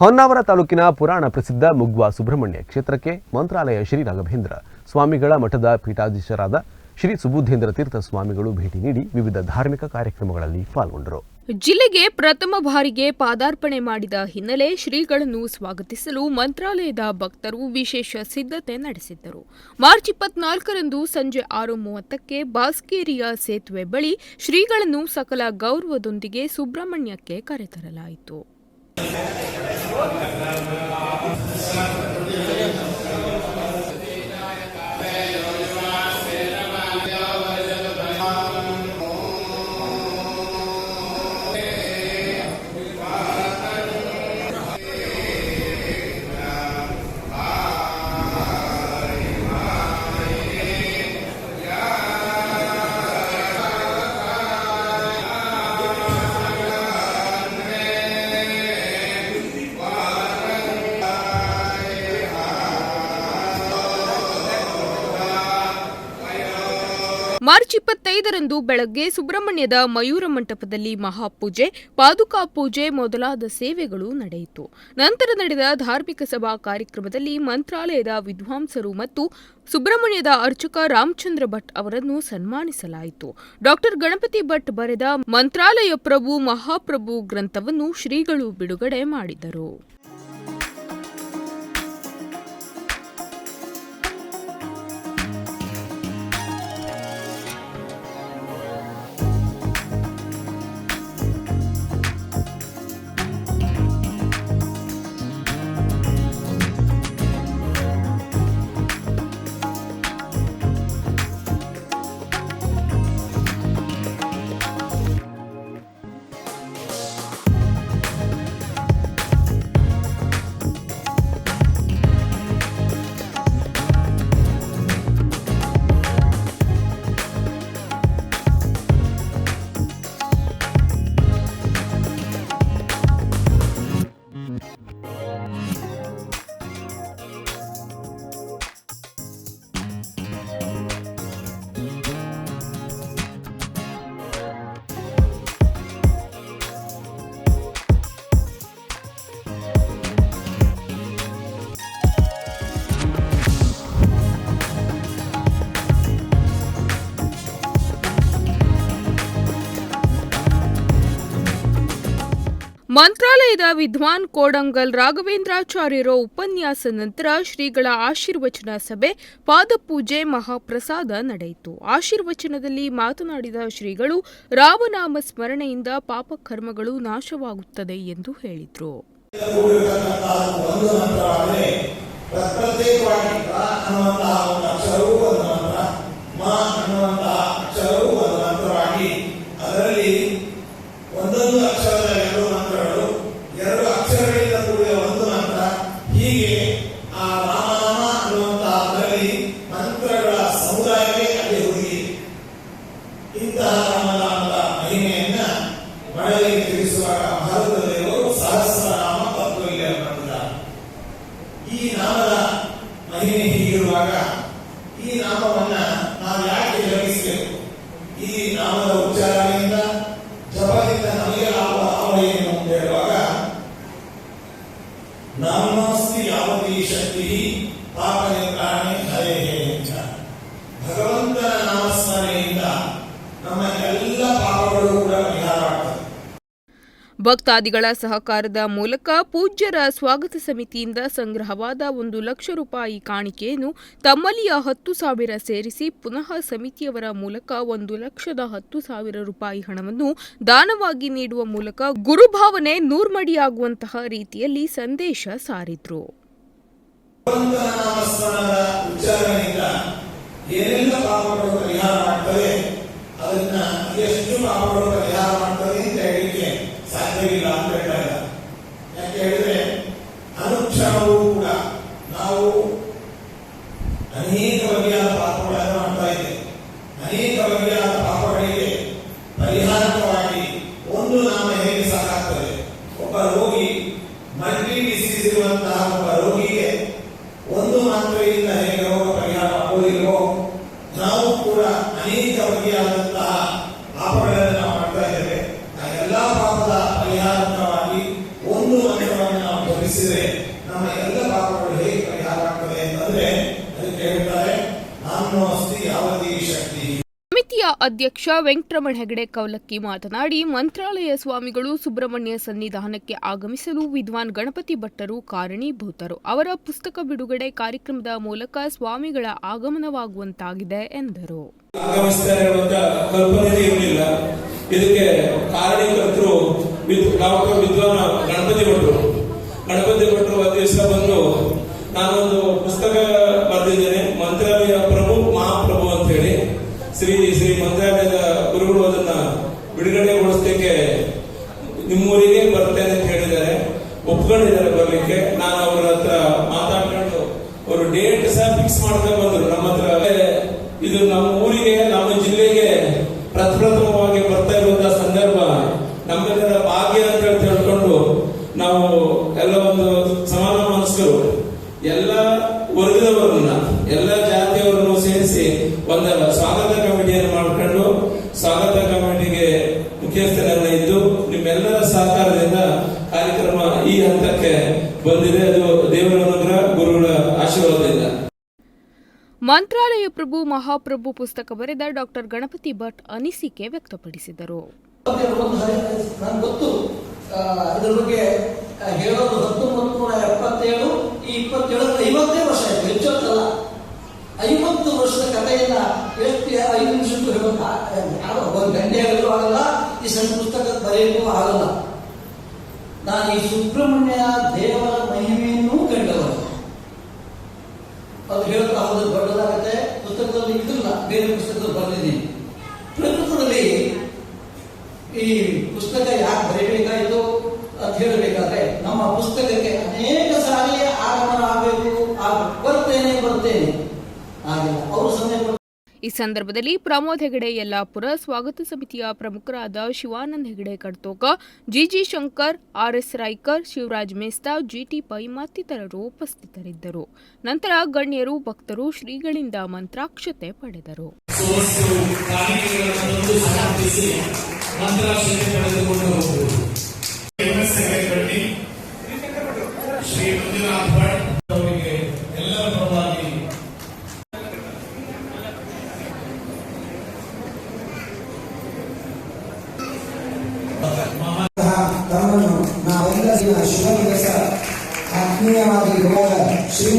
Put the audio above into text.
ಹೊನ್ನಾವರ ತಾಲೂಕಿನ ಪುರಾಣ ಪ್ರಸಿದ್ಧ ಮುಗ್ವಾ ಸುಬ್ರಹ್ಮಣ್ಯ ಕ್ಷೇತ್ರಕ್ಕೆ ಮಂತ್ರಾಲಯ ಶ್ರೀ ರಾಘವೇಂದ್ರ ಸ್ವಾಮಿಗಳ ಮಠದ ಪೀಠಾಧೀಶರಾದ ಶ್ರೀ ಸುಬುಧೇಂದ್ರ ತೀರ್ಥ ಸ್ವಾಮಿಗಳು ಭೇಟಿ ನೀಡಿ ವಿವಿಧ ಧಾರ್ಮಿಕ ಕಾರ್ಯಕ್ರಮಗಳಲ್ಲಿ ಪಾಲ್ಗೊಂಡರು. ಜಿಲ್ಲೆಗೆ ಪ್ರಥಮ ಬಾರಿಗೆ ಪಾದಾರ್ಪಣೆ ಮಾಡಿದ ಹಿನ್ನೆಲೆ ಶ್ರೀಗಳನ್ನು ಸ್ವಾಗತಿಸಲು ಮಂತ್ರಾಲಯದ ಭಕ್ತರು ವಿಶೇಷ ಸಿದ್ಧತೆ ನಡೆಸಿದ್ದರು. ಮಾರ್ಚ್ ಇಪ್ಪತ್ನಾಲ್ಕರಂದು ಸಂಜೆ ಆರು ಮೂವತ್ತಕ್ಕೆ ಬಾಸ್ಕೇರಿಯ ಸೇತುವೆ ಬಳಿ ಶ್ರೀಗಳನ್ನು ಸಕಲ ಗೌರವದೊಂದಿಗೆ ಸುಬ್ರಹ್ಮಣ್ಯಕ್ಕೆ ಕರೆತರಲಾಯಿತು. すごい。ಮಾರ್ಚ್ ಇಪ್ಪತ್ತೈದರಂದು ಬೆಳಗ್ಗೆ ಸುಬ್ರಹ್ಮಣ್ಯದ ಮಯೂರ ಮಂಟಪದಲ್ಲಿ ಮಹಾಪೂಜೆ, ಪಾದುಕಾ ಪೂಜೆ ಮೊದಲಾದ ಸೇವೆಗಳು ನಡೆಯಿತು. ನಂತರ ನಡೆದ ಧಾರ್ಮಿಕ ಸಭಾ ಕಾರ್ಯಕ್ರಮದಲ್ಲಿ ಮಂತ್ರಾಲಯದ ವಿದ್ವಾಂಸರು ಮತ್ತು ಸುಬ್ರಹ್ಮಣ್ಯದ ಅರ್ಚಕ ರಾಮಚಂದ್ರ ಭಟ್ ಅವರನ್ನು ಸನ್ಮಾನಿಸಲಾಯಿತು. ಡಾಕ್ಟರ್ ಗಣಪತಿ ಭಟ್ ಬರೆದ ಮಂತ್ರಾಲಯ ಪ್ರಭು ಮಹಾಪ್ರಭು ಗ್ರಂಥವನ್ನು ಶ್ರೀಗಳು ಬಿಡುಗಡೆ ಮಾಡಿದರು. ಮಂತ್ರಾಲಯದ ವಿದ್ವಾನ್ ಕೋಡಂಗಲ್ ರಾಘವೇಂದ್ರಾಚಾರ್ಯರ ಉಪನ್ಯಾಸ ನಂತರ ಶ್ರೀಗಳ ಆಶೀರ್ವಚನ ಸಭೆ, ಪಾದಪೂಜೆ, ಮಹಾಪ್ರಸಾದ ನಡೆಯಿತು. ಆಶೀರ್ವಚನದಲ್ಲಿ ಮಾತನಾಡಿದ ಶ್ರೀಗಳು, ರಾಮನಾಮ ಸ್ಮರಣೆಯಿಂದ ಪಾಪಕರ್ಮಗಳು ನಾಶವಾಗುತ್ತದೆ ಎಂದು ಹೇಳಿದರು. ಹೀಗೆ ಆ ರಾಮ ಅನ್ನುವಂತಹ ಅದರಲ್ಲಿ ಮಂತ್ರಗಳ ಸಮುದಾಯವೇ ಅಲ್ಲಿ ಹುಡುಗಿ ಇಂತಹ ರಾಮನಾಮದ ಮಹಿಮೆಯನ್ನ ಮಳೆಯಲ್ಲಿ ತಿಳಿಸುವಾಗ ಭಾರತದವರು ಸಹಸ್ರನಾಮ ತತ್ವವಿಲ್ಲ ಮಾಡಿದ್ದಾರೆ ಈ ನಾಮದ ಮಹಿಮೆ ಹೀಗಿರುವಾಗ ಈ ನಾಮವನ್ನ ನಾವು ಯಾಕೆ ಜಗಿಸಬೇಕು ಈ ನಾಮದ ಹರೇ ಅಂತ ಭಗವಂತನ ನಮ್ಮ ಎಲ್ಲ ಪಾಪಗಳು ಕೂಡ ಭಕ್ತಾದಿಗಳ ಸಹಕಾರದ ಮೂಲಕ ಪೂಜ್ಯರ ಸ್ವಾಗತ ಸಮಿತಿಯಿಂದ ಸಂಗ್ರಹವಾದ ಒಂದು ಲಕ್ಷ ರೂಪಾಯಿ ಕಾಣಿಕೆಯನ್ನು ತಮ್ಮಲ್ಲಿಯ ಹತ್ತು ಸಾವಿರ ಸೇರಿಸಿ ಪುನಃ ಸಮಿತಿಯವರ ಮೂಲಕ ಒಂದು ಲಕ್ಷದ ಹತ್ತು ಸಾವಿರ ರೂಪಾಯಿ ಹಣವನ್ನು ದಾನವಾಗಿ ನೀಡುವ ಮೂಲಕ ಗುರುಭಾವನೆ ನೂರ್ಮಡಿಯಾಗುವಂತಹ ರೀತಿಯಲ್ಲಿ ಸಂದೇಶ ಸಾರಿದ್ರು. ನಾಮಸ್ಮರಣದ ಉಚ್ಚಾರಣೆಯಿಂದ ಏನೆಲ್ಲ ಪಾಪಗಳು ಪರಿಹಾರ ಮಾಡ್ತವೆ, ಅದನ್ನ ಎಷ್ಟು ಪಾಪಗಳು ಪರಿಹಾರ ಮಾಡ್ತವೆ ಅಂತ ಹೇಳಲಿಕ್ಕೆ ಸಾಧ್ಯವಿಲ್ಲ ಅಂತ ಹೇಳಿದಾಗ ಯಾಕೆ ಹೇಳಿದ್ರೆ ಅನುಕ್ಷಣವೂ ಕೂಡ ನಾವು ಅನೇಕ ಸಮಿತಿಯ ಅಧ್ಯಕ್ಷ ವೆಂಕಟರಮಣ ಹೆಗಡೆ ಕೌಲಕ್ಕಿ ಮಾತನಾಡಿ, ಮಂತ್ರಾಲಯ ಸ್ವಾಮಿಗಳು ಸುಬ್ರಹ್ಮಣ್ಯ ಸನ್ನಿಧಾನಕ್ಕೆ ಆಗಮಿಸಲು ವಿದ್ವಾನ್ ಗಣಪತಿ ಭಟ್ಟರು ಕಾರಣೀಭೂತರು. ಅವರ ಪುಸ್ತಕ ಬಿಡುಗಡೆ ಕಾರ್ಯಕ್ರಮದ ಮೂಲಕ ಸ್ವಾಮಿಗಳ ಆಗಮನವಾಗುವಂತಾಗಿದೆ ಎಂದರು. ಇದಕ್ಕೆ ಕಾರಣೀಕರ್ತರು ವಿದ್ವಾನ್ ಗಣಪತಿ ಭಟ್ರು ಗಣಪತಿ ಭಟ್ರು ದಿವಸ ಬಂದು ನಾನೊಂದು ಪುಸ್ತಕ ಬರೆದಿದ್ದೇನೆ, ಮಂತ್ರಾಲಯ ಪ್ರಭು ಮಹಾಪ್ರಭು ಅಂತ ಹೇಳಿ ಶ್ರೀ ಶ್ರೀ ಮಂತ್ರಾಲಯದ ಗುರುಗಳು ಅದನ್ನ ಬಿಡುಗಡೆಗೊಳಿಸಲಿಕ್ಕೆ ನಿಮ್ಮೂರಿಗೆ ಬರ್ತೇನೆ ಅಂತ ಹೇಳಿದ್ದಾರೆ ಒಪ್ಕೊಂಡಿದ್ದಾರೆ ಬರ್ಲಿಕ್ಕೆ ನಾನು ಅವರ ಹತ್ರ ಮಾತಾಡ್ಕೊಂಡು ಅವರು ಡೇಟ್ ಸಹ ಫಿಕ್ಸ್ ಮಾಡ್ಕೊಂಡು ಬಂದರು. ನಮ್ಮ ಹತ್ರ ಇದು ನಮ್ಮ ಊರಿಗೆ, ನಮ್ಮ ಜಿಲ್ಲೆಗೆ ಪ್ರಥಮವಾಗಿ ಬರ್ತಾ ಇರುವಂತಹ ಸಂದರ್ಭ. ನಮ್ಮೆಲ್ಲರ ಭಾಗ್ಯ ಅಂತ ಹೇಳಿ ತಿಳ್ಕೊಂಡು ನಾವು ಎಲ್ಲ ಒಂದು ಸಮಾನ ಮನಸ್ಕರು, ಎಲ್ಲ ವರ್ಗದವರನ್ನ, ಎಲ್ಲ ಜಾತಿಯವರನ್ನು ಸೇರಿಸಿ ಒಂದು ಸ್ವಾಗತ ಕಮಿಟಿಯನ್ನು ಮಾಡ್ಕೊಂಡು ಸ್ವಾಗತ ಕಮಿಟಿಗೆ ಮುಖ್ಯಸ್ಥರನ್ನ ಇದ್ದು ನಿಮ್ಮೆಲ್ಲರ ಸಹಕಾರದಿಂದ ಕಾರ್ಯಕ್ರಮ ಈ ಹಂತಕ್ಕೆ ಬಂದಿದೆ. ಅದು ಮಂತ್ರಾಲಯ ಪ್ರಭು, ಮಹಾಪ್ರಭು ಪುಸ್ತಕ ಬರೆದ ಡಾಕ್ಟರ್ ಗಣಪತಿ ಭಟ್ ಅನಿಸಿಕೆ ವ್ಯಕ್ತಪಡಿಸಿದರು. ಇದರ ಬಗ್ಗೆ ಹೇಳೋದು ಹತ್ತೊಂಬತ್ತು ನೂರ ಎಪ್ಪತ್ತೇಳು, ಈ ಇಪ್ಪತ್ತೇಳು ಅದು ಹೇಳೋದು ಹೌದು ದೊಡ್ಡದಾಗತ್ತೆ. ಪುಸ್ತಕದಲ್ಲಿ ಇದಿಲ್ಲ, ಬೇರೆ ಪುಸ್ತಕದಲ್ಲಿ ಬರೆದಿದ್ದೀನಿ ಪ್ರಕೃತದಲ್ಲಿ ಈ ಪುಸ್ತಕ ಯಾಕೆ ಬರೀಬೇಕಾಯಿತು ಅಂತ ಹೇಳಬೇಕಾದ್ರೆ, ನಮ್ಮ ಪುಸ್ತಕಕ್ಕೆ ಅನೇಕ ಸಾರಿ ಆಗಮನ ಆಗಬೇಕು ಬರ್ತೇನೆ ಬರ್ತೇನೆ. ಆಗಿಲ್ಲ ಅವರು ಸಮಯ ಈ ಸಂದರ್ಭದಲ್ಲಿ ಪ್ರಮೋದ್ ಹೆಗಡೆ, ಯಲ್ಲಾಪುರ ಸ್ವಾಗತ ಸಮಿತಿಯ ಪ್ರಮುಖರಾದ Shivanand Hegde Kadtoka G G Shankar R S Raikar, Shivraj Mesta, G T Pai ಮತ್ತಿತರರು ಉಪಸ್ಥಿತರಿದ್ದರು. ನಂತರ ಗಣ್ಯರು, ಭಕ್ತರು ಶ್ರೀಗಳಿಂದ ಮಂತ್ರಾಕ್ಷತೆ ಪಡೆದರು.